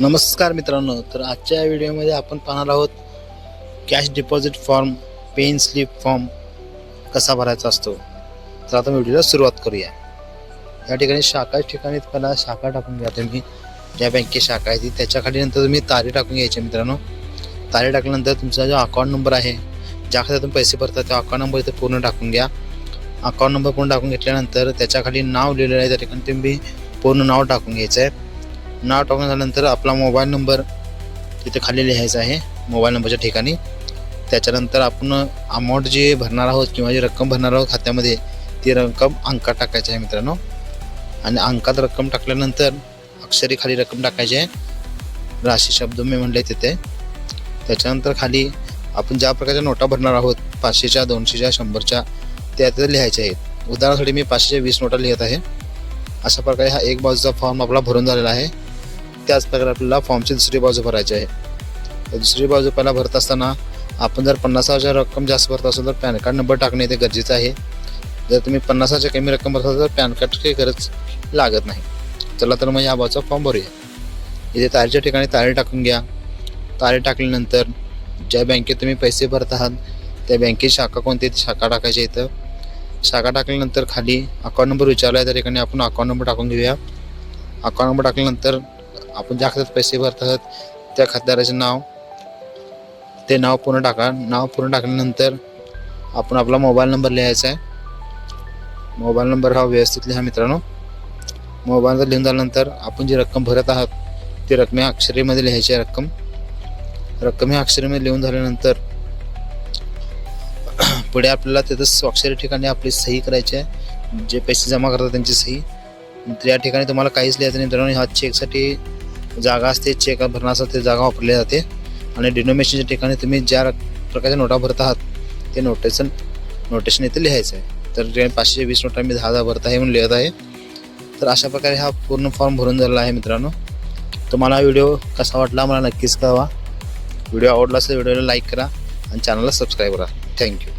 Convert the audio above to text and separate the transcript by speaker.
Speaker 1: नमस्कार मित्रांनो तर आजच्या या व्हिडिओमध्ये आपण पाहणार आहोत cash deposit form pay in slip form कसा भरायचा असतो. तर आता व्हिडिओला सुरुवात करूया. या ठिकाणी शाखा ठिकाणी पहिला शाखा टाकून घ्या तुम्ही. ज्या बँकेची शाखा आहे ती त्याच्याखाली नंतर तुम्ही तारे टाकून घ्यायची मित्रांनो. तारे टाकल्यानंतर तुमचा जो अकाउंट नंबर आहे ज्या खात्यातून पैसे भरतात त्या अकाउंट नंबर इथे पूर्ण टाकून घ्या. अकाउंट नंबर पूर्ण टाकून घेतल्यानंतर त्याच्याखाली नाव लिहिलेलं आहे त्या ठिकाणी तुम्ही पूर्ण नाव टाकून घ्यायचं आहे. नाव टाकून झाल्यानंतर आपला मोबाईल नंबर तिथे खाली लिहायचा आहे. मोबाईल नंबरच्या ठिकाणी. त्याच्यानंतर आपण अमाऊंट जे भरणार आहोत किंवा जी रक्कम भरणार आहोत खात्यामध्ये ती रक्कम अंकात टाकायची आहे मित्रांनो. आणि अंकात रक्कम टाकल्यानंतर अक्षरी खाली रक्कम टाकायची आहे. राशी शब्द मी म्हणले तिथे. त्याच्यानंतर खाली आपण ज्या प्रकारच्या नोटा भरणार आहोत पाचशेच्या दोनशेच्या शंभरच्या त्या तिथे लिहायच्या आहेत. उदाहरणासाठी मी पाचशेच्या वीस नोटा लिहित आहे. अशा प्रकारे हा एक बाजूचा फॉर्म आपला भरून झालेला आहे. त्याच प्रकारे आपल्याला फॉर्मची दुसरी बाजू भरायची आहे. तर दुसरी बाजू पहिला भरत असताना आपण जर पन्नास हजार रक्कम जास्त भरत असेल तर पॅन कार्ड नंबर टाकणे ते गरजेचं आहे. जर तुम्ही पन्नास हजार कमी रक्कम भरत असाल तर पॅन कार्डची गरज लागत नाही. चला तर मग या बाजूचा फॉर्म भरूया. इथे तारीच्या ठिकाणी तारीख टाकून घ्या. तारीख टाकल्यानंतर ज्या बँकेत तुम्ही पैसे भरत आहात त्या बँकेची शाखा कोणती ती शाखा टाकायची इथं. शाखा टाकल्यानंतर खाली अकाउंट नंबर विचारला आहे त्या ठिकाणी आपण अकाउंट नंबर टाकून घेऊया. अकाउंट नंबर टाकल्यानंतर आपण ज्या खात्यात पैसे भरत आहात त्या खातेदाराचे नाव ते नाव पूर्ण टाका. नाव पूर्ण टाकल्यानंतर आपण आपला मोबाईल नंबर लिहायचा आहे. मोबाईल नंबर हा व्यवस्थित लिहा मित्रांनो. मोबाईल नंबर लिहून झाल्यानंतर आपण जी रक्कम भरत आहात ती रक्कम या अक्षरीमध्ये लिहायची आहे रक्कम. रक्कम या अक्षरीमध्ये लिहून झाल्यानंतर पुढे आपल्याला तिथं स्वाक्षरी ठिकाणी आपली सही करायची आहे. जे पैसे जमा करतात त्यांची सही. तर या ठिकाणी तुम्हाला काहीच लिहायचं नाही मित्रांनो. ह्या चेकसाठी जागा असते चेक भरणं असतात ते जागा वापरली जाते. आणि डिनोमिनेशनच्या ठिकाणी तुम्ही ज्या प्रकारच्या नोटा भरत आहात ते नोटेशन नोटेशन इथे लिहायचं आहे. तर जे पाचशे वीस नोटा मी दहा दहा भरत आहे म्हणून लिहित आहे. तर अशा प्रकारे हा पूर्ण फॉर्म भरून झालेला आहे मित्रांनो. तुम्हाला व्हिडिओ कसा वाटला मला नक्कीच कळवा. व्हिडिओ आवडला असेल व्हिडिओला लाईक करा आणि चॅनलला सबस्क्राईब करा. थँक्यू